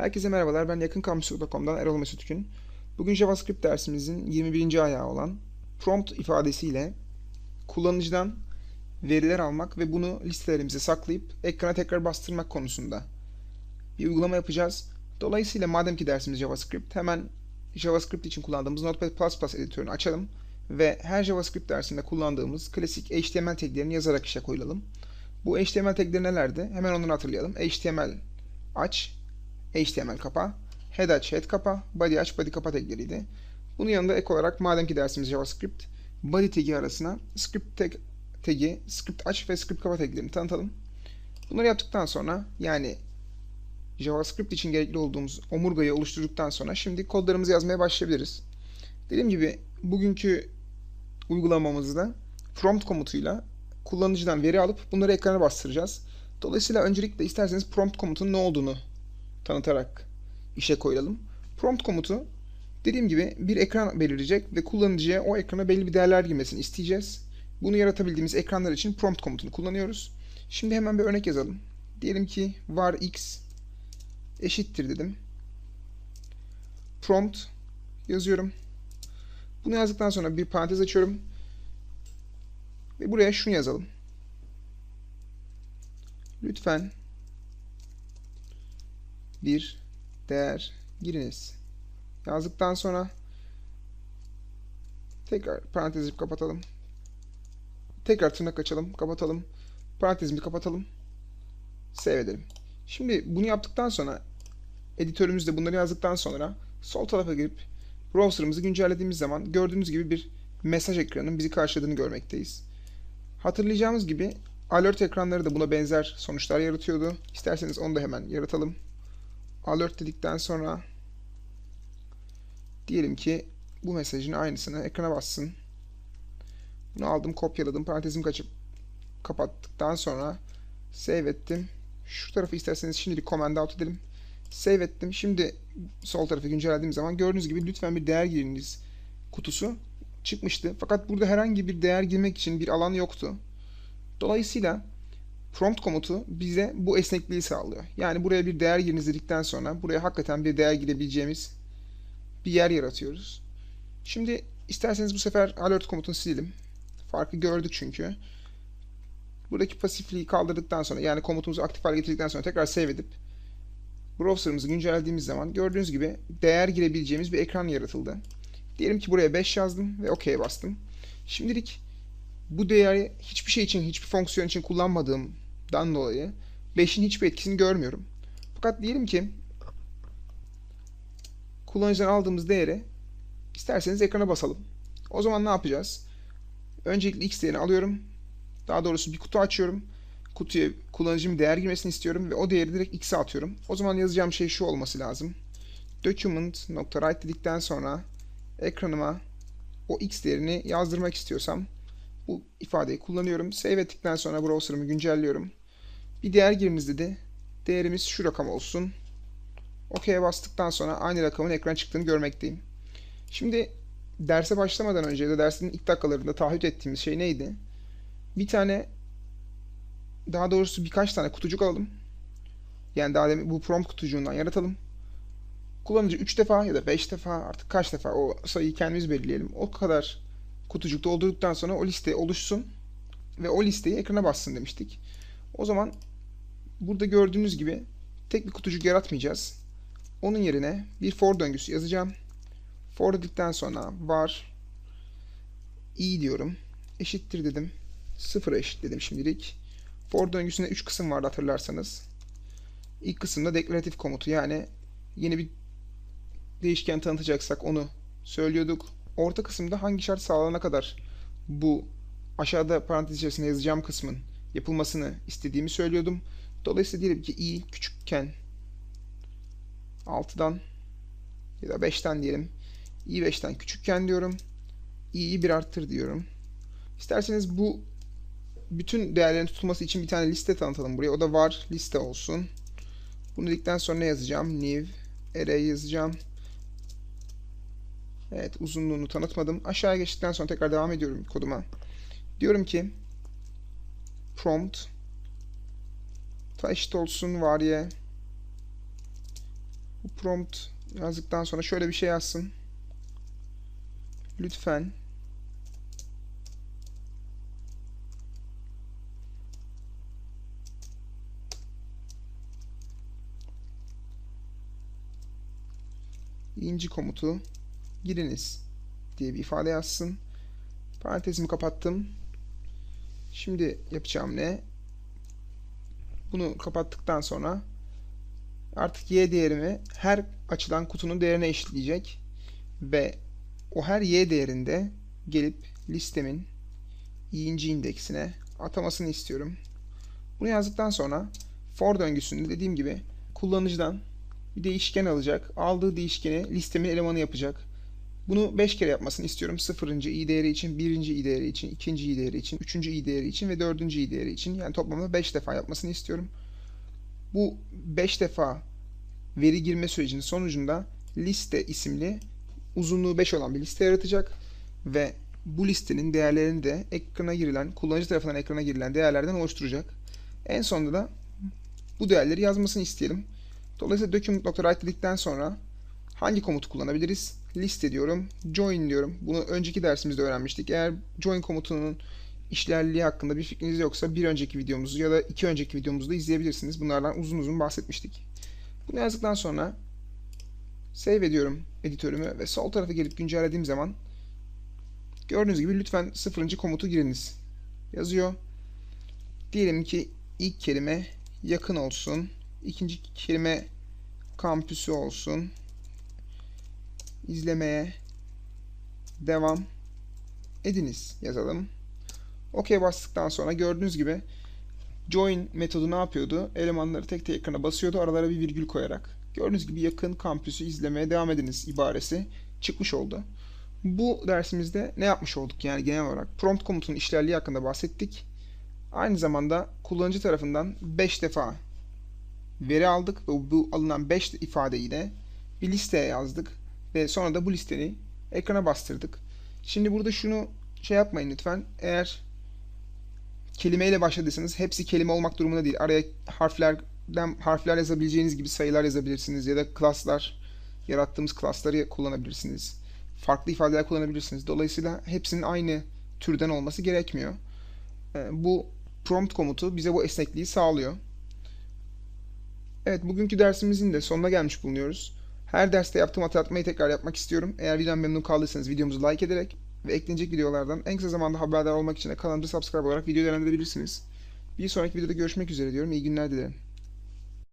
Herkese merhabalar. Ben yakınkampüsü.com'dan Erol Mesut Gün. Bugün JavaScript dersimizin 21. ayağı olan prompt ifadesiyle kullanıcıdan veriler almak ve bunu listelerimize saklayıp ekrana tekrar bastırmak konusunda bir uygulama yapacağız. Dolayısıyla madem ki dersimiz JavaScript hemen JavaScript için kullandığımız Notepad++ editörünü açalım ve her JavaScript dersinde kullandığımız klasik HTML taglerini yazarak işe koyulalım. Bu HTML tagleri nelerdi? Hemen onları hatırlayalım. HTML aç, HTML kapa, head aç, head kapa, body aç, body kapa tagleriydi. Bunun yanında ek olarak madem ki dersimiz JavaScript, body tagi arasına script tag tagi, script aç ve script kapa taglerini tanıtalım. Bunları yaptıktan sonra yani JavaScript için gerekli olduğumuz omurgayı oluşturduktan sonra şimdi kodlarımızı yazmaya başlayabiliriz. Dediğim gibi bugünkü uygulamamızda prompt komutuyla kullanıcıdan veri alıp bunları ekrana bastıracağız. Dolayısıyla öncelikle isterseniz prompt komutunun ne olduğunu tanıtarak işe koyalım. Prompt komutu dediğim gibi bir ekran belirleyecek ve kullanıcıya o ekrana belli bir değerler girmesini isteyeceğiz. Bunu yaratabildiğimiz ekranlar için prompt komutunu kullanıyoruz. Şimdi hemen bir örnek yazalım. Diyelim ki var x eşittir dedim. Prompt yazıyorum. Bunu yazdıktan sonra bir parantez açıyorum. Ve buraya şunu yazalım. Lütfen bir değer giriniz. Yazdıktan sonra tekrar parantezi kapatalım. Tekrar tırnak açalım, kapatalım. Parantezimi kapatalım. Save edelim. Şimdi bunu yaptıktan sonra editörümüzde bunları yazdıktan sonra sol tarafa girip browser'ımızı güncellediğimiz zaman gördüğünüz gibi bir mesaj ekranının bizi karşıladığını görmekteyiz. Hatırlayacağımız gibi alert ekranları da buna benzer sonuçlar yaratıyordu. İsterseniz onu da hemen yaratalım. Alert dedikten sonra diyelim ki bu mesajın aynısını ekrana bassın. Bunu aldım, kopyaladım, parantezimi kaçıp kapattıktan sonra save ettim. Şu tarafı isterseniz şimdilik command out edelim. Save ettim. Şimdi sol tarafı güncellediğim zaman gördüğünüz gibi lütfen bir değer giriniz kutusu çıkmıştı. Fakat burada herhangi bir değer girmek için bir alan yoktu. Dolayısıyla prompt komutu bize bu esnekliği sağlıyor. Yani buraya bir değer giriniz dedikten sonra buraya hakikaten bir değer girebileceğimiz bir yer yaratıyoruz. Şimdi isterseniz bu sefer alert komutunu silelim. Farkı gördük çünkü. Buradaki pasifliği kaldırdıktan sonra yani komutumuzu aktif hale getirdikten sonra tekrar save edip browser'ımızı güncellediğimiz zaman gördüğünüz gibi değer girebileceğimiz bir ekran yaratıldı. Diyelim ki buraya 5 yazdım ve OK'ye bastım. Şimdilik bu değeri hiçbir şey için, hiçbir fonksiyon için kullanmadığımdan dolayı 5'in hiçbir etkisini görmüyorum. Fakat diyelim ki kullanıcıdan aldığımız değeri isterseniz ekrana basalım. O zaman ne yapacağız? Öncelikle x değerini alıyorum. Daha doğrusu bir kutu açıyorum. Kutuya kullanıcının değer girmesini istiyorum ve o değeri direkt x'e atıyorum. O zaman yazacağım şey şu olması lazım. Document.write dedikten sonra ekranıma o x değerini yazdırmak istiyorsam bu ifadeyi kullanıyorum. Save ettikten sonra browser'ımı güncelliyorum. Bir değer giriniz dedi. Değerimiz şu rakam olsun. OK'ye bastıktan sonra aynı rakamın ekran çıktığını görmekteyim. Şimdi derse başlamadan önce ya da dersin ilk dakikalarında taahhüt ettiğimiz şey neydi? Bir tane daha doğrusu birkaç tane kutucuk alalım. Yani daha demin bu prompt kutucuğundan yaratalım. Kullanıcı 3 defa ya da 5 defa artık kaç defa o sayıyı kendimiz belirleyelim. O kadar kutucuk doldurduktan sonra o liste oluşsun ve o listeyi ekrana bassın demiştik. O zaman burada gördüğünüz gibi tek bir kutucuk yaratmayacağız. Onun yerine bir for döngüsü yazacağım. For dedikten sonra var i diyorum. Eşittir dedim. Sıfıra eşitledim şimdilik. For döngüsünde 3 kısım vardı hatırlarsanız. İlk kısımda deklaratif komutu yani yeni bir değişken tanıtacaksak onu söylüyorduk. Orta kısımda hangi şart sağlanana kadar bu aşağıda parantez içerisinde yazacağım kısmın yapılmasını istediğimi söylüyordum. Dolayısıyla diyelim ki i küçükken 6'dan ya da 5'ten diyelim. i 5'ten küçükken diyorum. i'yi bir arttır diyorum. İsterseniz bu bütün değerlerin tutulması için bir tane liste tanıtalım buraya. O da var liste olsun. Bunu dedikten sonra ne yazacağım? New array yazacağım. Evet uzunluğunu tanıtmadım. Aşağıya geçtikten sonra tekrar devam ediyorum koduma. Diyorum ki prompt eşit olsun variye Bu prompt yazdıktan sonra şöyle bir şey yazsın. Lütfen inci komutu giriniz diye bir ifade yazsın. Parantezimi kapattım. Şimdi yapacağım ne? Bunu kapattıktan sonra artık y değerimi her açılan kutunun değerine eşitleyecek ve o her y değerinde gelip listemin y'inci indeksine atamasını istiyorum. Bunu yazdıktan sonra for döngüsünde dediğim gibi kullanıcıdan bir değişken alacak. Aldığı değişkeni listemin elemanı yapacak. Bunu 5 kere yapmasını istiyorum. 0. i değeri için, 1. i değeri için, 2. i değeri için, 3. i değeri için ve 4. i değeri için. Yani toplamda 5 defa yapmasını istiyorum. Bu 5 defa veri girme sürecinin sonucunda liste isimli uzunluğu 5 olan bir liste yaratacak ve bu listenin değerlerini de ekrana girilen, kullanıcı tarafından ekrana girilen değerlerden oluşturacak. En sonunda da bu değerleri yazmasını isteyelim. Dolayısıyla document.write dedikten sonra hangi komutu kullanabiliriz? Liste diyorum, join diyorum. Bunu önceki dersimizde öğrenmiştik. Eğer join komutunun işlerliği hakkında bir fikriniz yoksa bir önceki videomuzu ya da iki önceki videomuzu da izleyebilirsiniz. Bunlardan uzun uzun bahsetmiştik. Bunu yazdıktan sonra save ediyorum editörümü ve sol tarafa gelip güncellediğim zaman gördüğünüz gibi lütfen sıfırıncı komutu giriniz yazıyor. Diyelim ki ilk kelime yakın olsun. İkinci kelime kampüsü olsun. İzlemeye devam ediniz yazalım. OK bastıktan sonra gördüğünüz gibi join metodu ne yapıyordu? Elemanları tek tek ekrana basıyordu aralara bir virgül koyarak. Gördüğünüz gibi yakın kampüsü izlemeye devam ediniz ibaresi çıkmış oldu. Bu dersimizde ne yapmış olduk yani genel olarak? Prompt komutunun işlerliği hakkında bahsettik. Aynı zamanda kullanıcı tarafından 5 defa veri aldık ve bu alınan 5 ifadeyi de bir listeye yazdık ve sonra da bu listeyi ekrana bastırdık. Şimdi burada şunu şey yapmayın lütfen. Eğer kelimeyle başladıysanız hepsi kelime olmak durumunda değil. Araya harflerden harfler yazabileceğiniz gibi sayılar yazabilirsiniz ya da klaslar yarattığımız klasları kullanabilirsiniz. Farklı ifadeler kullanabilirsiniz. Dolayısıyla hepsinin aynı türden olması gerekmiyor. Bu prompt komutu bize bu esnekliği sağlıyor. Evet bugünkü dersimizin de sonuna gelmiş bulunuyoruz. Her derste yaptığım hatırlatmayı tekrar yapmak istiyorum. Eğer videodan memnun kaldıysanız videomuzu like ederek ve eklenecek videolardan en kısa zamanda haberdar olmak için de kanalımıza subscribe olarak video değerlendirebilirsiniz. Bir sonraki videoda görüşmek üzere diyorum. İyi günler dilerim.